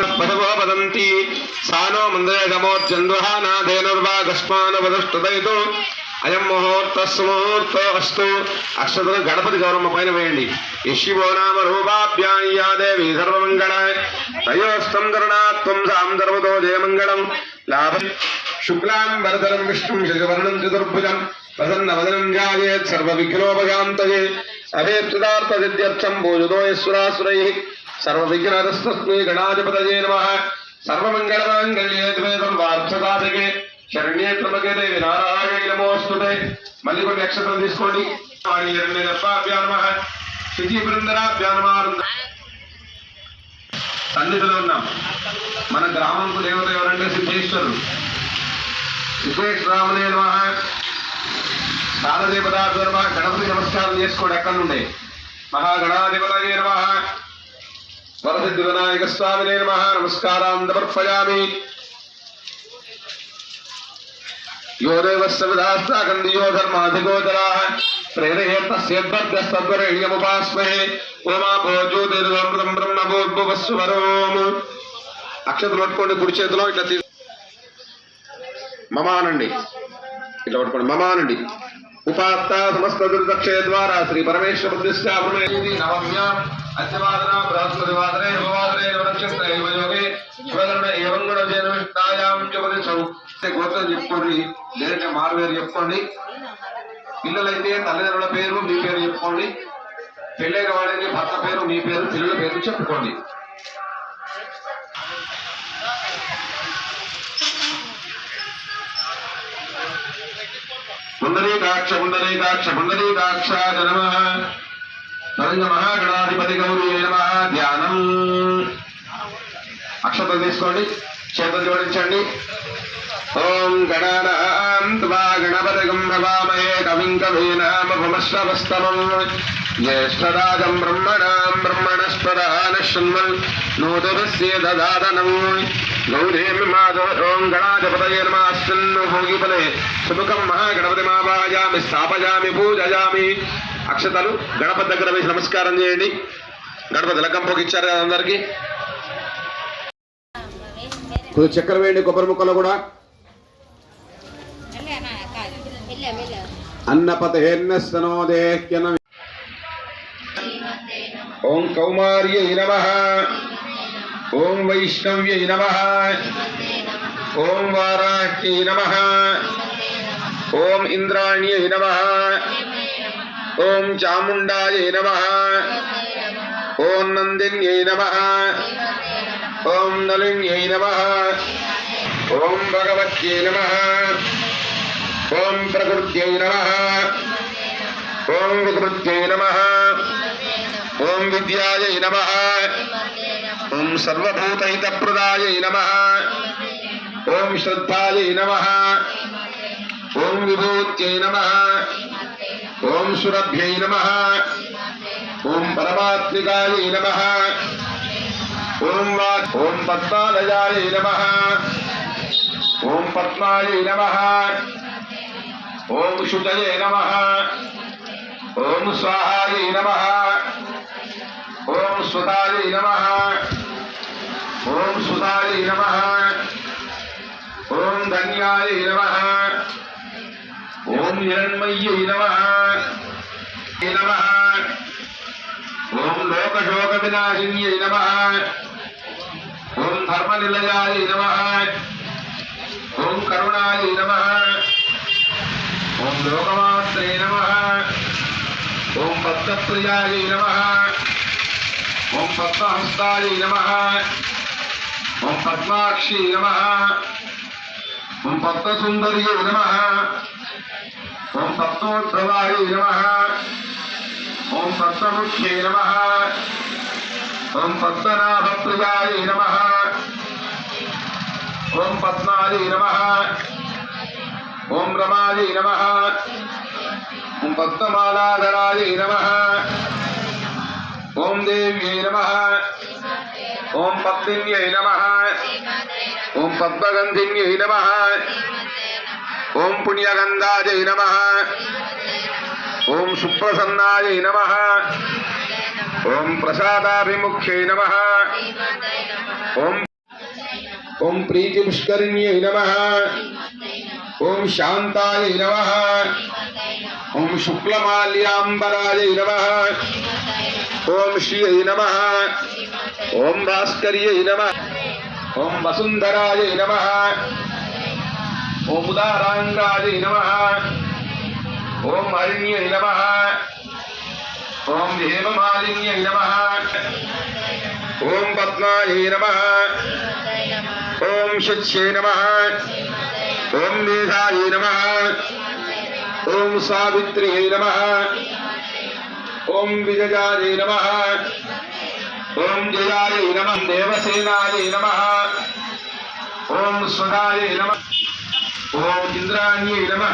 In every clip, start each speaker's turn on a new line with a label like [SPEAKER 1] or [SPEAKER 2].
[SPEAKER 1] దేవి వదంతి సానో మందరేదమోర్జందుహానాదేనుర్వాగస్మానవదృష్టదయతో అయం ముహూర్త సుముహూర్త అస్తు అక్షతలు గణపతి గౌరమ్మ పైన వేయండి। యశివో నామ రూపాభ్యాయ్యా దేవి సర్వమంగళాయ। తయోస్తం గరుణాత్వం సాం సర్వతో జయమంగళం। లాభ శుక్లాం వరదరం విష్ణుం శశివర్ణం చతుర్భుజం। ప్రసన్న వదనం జాయేత్ సర్వ విఘ్నోపగాంతయే అవేత్యుదార్థ సిద్ధ్యర్థం భోజుదో యస్సురాసురై। సర్వ విఘ్నరస్తస్మై గణాధిపతయే నమ సర్వమంగళమాంగళ్యే సర్వార్థసాధకే శరణ్యే త్రమకే దేవి నారాయణ నమోస్తుతే మళ్ళీ కొన్ని నక్షత్రం తీసుకోండి వాణి ఎరణ్య గర్భాభ్యా శుచి బృందరాభ్యా నమః సన్నిధిలో ఉన్నాం। మన గ్రామంకు దేవత ఎవరంటే సిద్ధేశ్వరుడు। సిద్ధేశ్వరామునే నమ। కాలదేవతాభ్యో నమ। గణపతి నమస్కారం చేసుకోండి ఎక్కడ నుండే। మహాగణాధిపతయే నమ। వరసిద్ధి వినాయక స్వామినే నమ. నమస్కారాన్ సమర్పయామి. మమానండి. ఇట్లా పట్టుకోండి మమానండి. ఉపాత్త సమస్త దుర్దక్షయ ద్వారా శ్రీ పరమేశ్వర ప్రతిష్ట నవమ్య అత్యవాదన బృహస్పతి వాదనే యువవాదనే నవనక్షత్ర యువయోగే శివగరుడ ఏవం కూడా జనవిష్టాయాం జ్యోతిషం గోత్రం చెప్పుకోండి. లేదంటే మారువేరు చెప్పుకోండి. పిల్లలైతే తల్లిదండ్రుల పేరు మీ పేరు చెప్పుకోండి. పెళ్ళైన వాళ్ళకి భర్త పేరు మీ పేరు పిల్లల పేరు చెప్పుకోండి. పుండరీకాక్ష పుండరీకాక్ష ముందరీకాక్ష నమ తరంగ మహాగణాధిపతి గౌరీ నమ ధ్యానం. అక్షతలు తీసుకోండి చేతులు జోడించండి. ఓం గణానాం త్వా గణపతిగం భవామహే కవిం కవీనామభమశ్రవస్తమం జ్యేష్ఠరాజం బ్రహ్మణాం బ్రహ్మణస్పదాన శృణ్వన్ నూతనస్య దదాదనం స్థాపయామి పూజయామి. అక్షతలు గణపతి దగ్గర వేసి నమస్కారం చేయండి. గణపతి లగ్గం పోగిచ్చారు కదా అందరికీ. కొద్దిగా చక్కెర వేయండి కొబ్బరి ముక్కలు కూడా. అన్నపతేర్నస్తనోదేహ్యన ఓం కౌమార్యై నమ. ஓம் வைஷ்ணவியை நம ஓம் வாராக்கியை நம ஓம் இந்திராணியை நம ஓம் சாமுண்டாயை நம ஓம் நந்தின்யை நம ஓம் நளின்யை நம ஓம் பகவத்யை நம ஓம் பிரகிருத்யை நம ஓம் விகிருத்யை நம ஓம் வித்யாயை நம ఓం సర్వభూతహితప్రదాయై నమ. ఓం శ్రద్ధాయ నమ. ఓం విభూత్యై నమ. ఓం సురభ్యై నమ. ఓం పరమాత్మికాయ నమ. ఓం వా ఓం పద్మాలయాయ నమ. ఓం పద్మాయ నమ. ఓం శుతయే నమ. ఓం స్వాహాయ నమ. ఓం సుతాయ నమ. ஓம் சுதாரி நம ஓம் தன்யாரி நம ஓம் இரண்மையை நம நம ஓம் லோகசோக விநாசினியை நம ஓம் தர்மநிலையாரி நம ஓம் கருணாரி நம ஓம் லோகமாத்திரை நம ஓம் பக்தப்பிரியாரி நம ஓம் பக்தஹஸ்தாரி நம பத்மாட்சி நம ஓம் பக்த சுந்தரியை நம ஓம் பக்தோத்பவாயை நம ஓம் பக்தமுக்கியை நம ஓம் பத்மநாபப்பிரியாயை நம ஓம் பத்மாதி நம ஓம் ரமாதி நம ஓம் பக்தமாலாதராஜை நம ஓம் தேவியை நம ओम पत्न्यै नमः ओम पद्मगन्धिन्यै नमः ओम पुण्यगन्धायै नमः ओम सुप्रसन्नायै नमः ओम प्रसादाभिमुख्यै नमः ओम ओम प्रीति प्रीतिपुष्करिण्यै नमः ओम शान्तायै नमः ओम शुक्लमाल्याम्बरायै नमः ओम श्रियै नमः ஓம் பாஸ்கரிய நம. ஓம் வசுந்தராய நம. ஓம் உதாராங்காய நம. ஓம் அருண்ய நம. ஓம் ஹேமமாலின்ய நம. ஓம் பத்மாய நம. ஓம் சுச்சே நம. ஓம் மேதாய நம. ஓம் சாவித்ரியை நம. ஓம் விஜயாய நம. ओम जयाय नम देवसेनाय नम ओम सुधाय नम ओम इंद्राण्य नम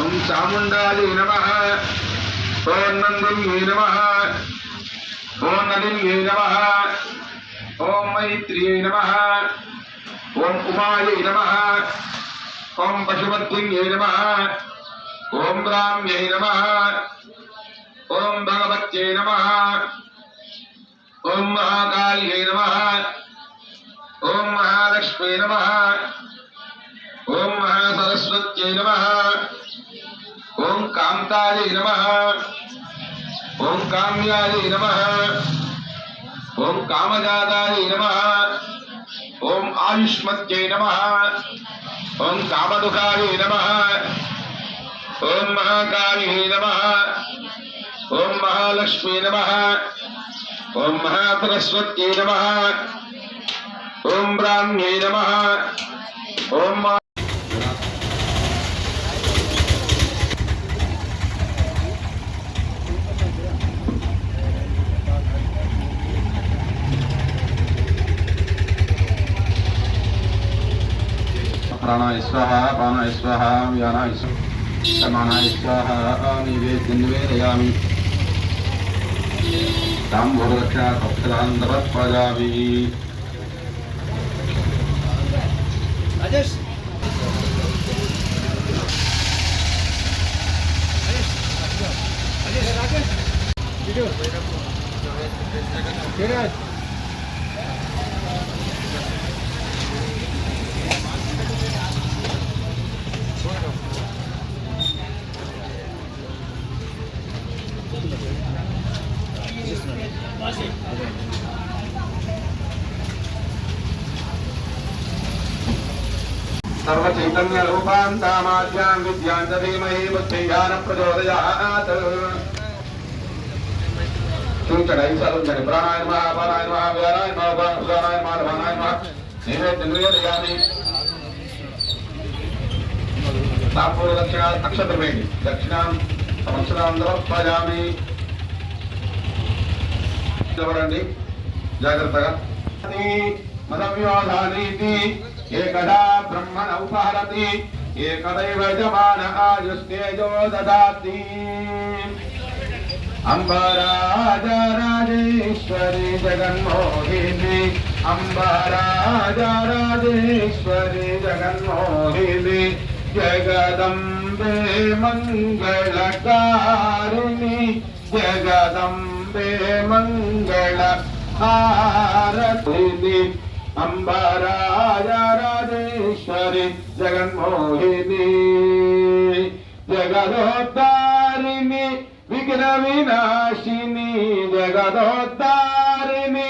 [SPEAKER 1] ओम चामुंडाय नम ओम नंदिन्ये नम ओम नलिन्ये नम ओम मैत्रिये नम ओम उमाय नम ओम पशुपत्ये नम ओम राम्ये नम ओम भगवत्ये नम ओम महाकाल्ये नमः। ओम महालक्ष्मी नमः। ओम महासरस्वत्यै नमः। ओम कांताय नमः। ओम काम्याय नमः। ओम कामजाताय नमः। ओम आयुष्मत्यै नमः। ओम कामदुखाय नमः। ओम महाकाल्ये नमः। ओम महालक्ष्मी नमः। ఓం మహాసరస్వత్యై నమ. ఓం బ్రాహ్మ్యై నమ. ఓం
[SPEAKER 2] ప్రాణాయ స్వాహ ప్రాణాయ స్వాహ వ్యానాయ స్వాహ సమానాయ స్వాహ నివేదయామి ताम्बूलरक्षा कक्षदान्तवत्पदामि
[SPEAKER 1] सर्वचैतन्यरूपान्तामाद्यां विद्यां च धीमहि बुद्धिज्ञानप्रचोदयात् చూచండి ఐదు సార్లు ఉంచండి ప్రాణాయ నమ ప్రాణాయ నమ వ్యానాయ నమ ఉదానాయ నమ రమణాయ నమ నైవేద్య నివేదయామి తాంబూల దక్షిణ అక్షత వేయండి దక్షిణాం సంవత్సరాం సమర్పయామి నిలబడండి జాగ్రత్తగా మదవ్యోధానీతి ఏకదా బ్రహ్మణ ఉపహరతి ఏకదైవ యజమాన ఆయుస్తేజో దదాతి అంబరాజరాజేశ్వరి జగన్మోహిని అంబరాజరాజేశ్వరి జగన్మోహిని జగదంబే మంగళకారిణి జగదంబే మంగళ రాజేశ్వరి జగన్మోహిని జగదోద్ధారిణి విఘ్న వినాశిని జగదోద్ధారిణి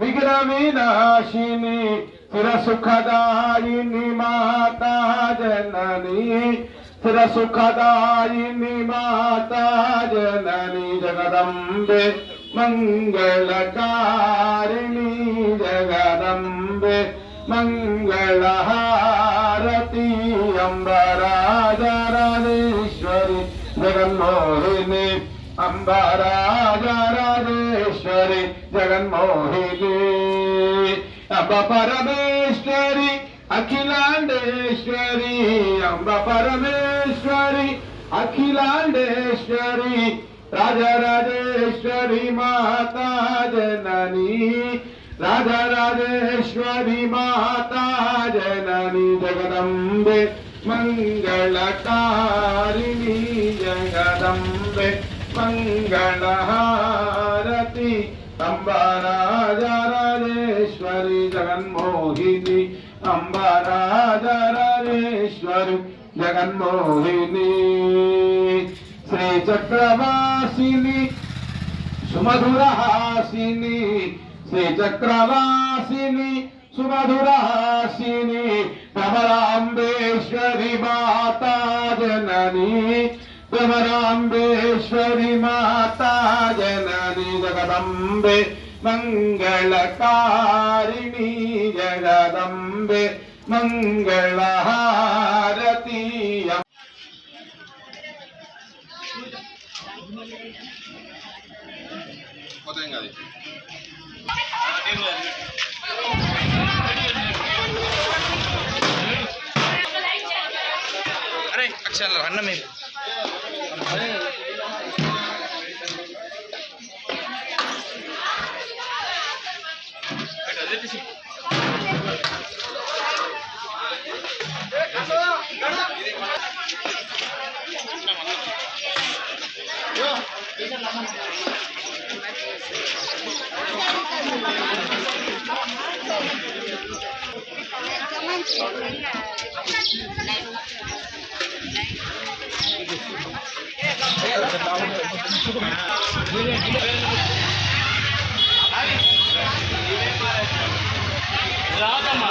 [SPEAKER 1] విఘ్న వినాశిని స్థిర సుఖదాయిని మాతా జనని స్థిర సుఖదాయిని మాతా జనని జగదంబే మంగళకారిణి జగదంబ మంగళహారతి అంబరాజరాజేశ్వరి జగన్మోహిని అంబరాజరాజేశ్వరి జగన్మోహిని అంబ పరమేశ్వరి అఖిలాండేశ్వరి అంబ పరమేశ్వరి అఖిలాండేశ్వరి రాజరాజేశ్వరి మాతా జనని రాజరాజేశ్వరి మాతా జనని జగదంబే మంగళకారిణి జగదంబే మంగళహారతి అంబరాజరాజేశ్వరి జగన్మోహిని అంబరాజరాజేశ్వరి జగన్మోహిని. శ్రీ చక్రవాసిని సుమధురహాసిని ശ്രീചക്രവാസിനി സുമധുരാസിനി കമലാംബേശ്വരി മാതാ ജനനി ഭ്രമരാംബേശ്വരി മാതാ ജനനി ജഗദംബെ മംഗളകാരിണി ജഗദംബെ മംഗളഹാരതി మంగళహారతి
[SPEAKER 3] అరే అక్షరాలు అన్న మీరు రాదమ్మా.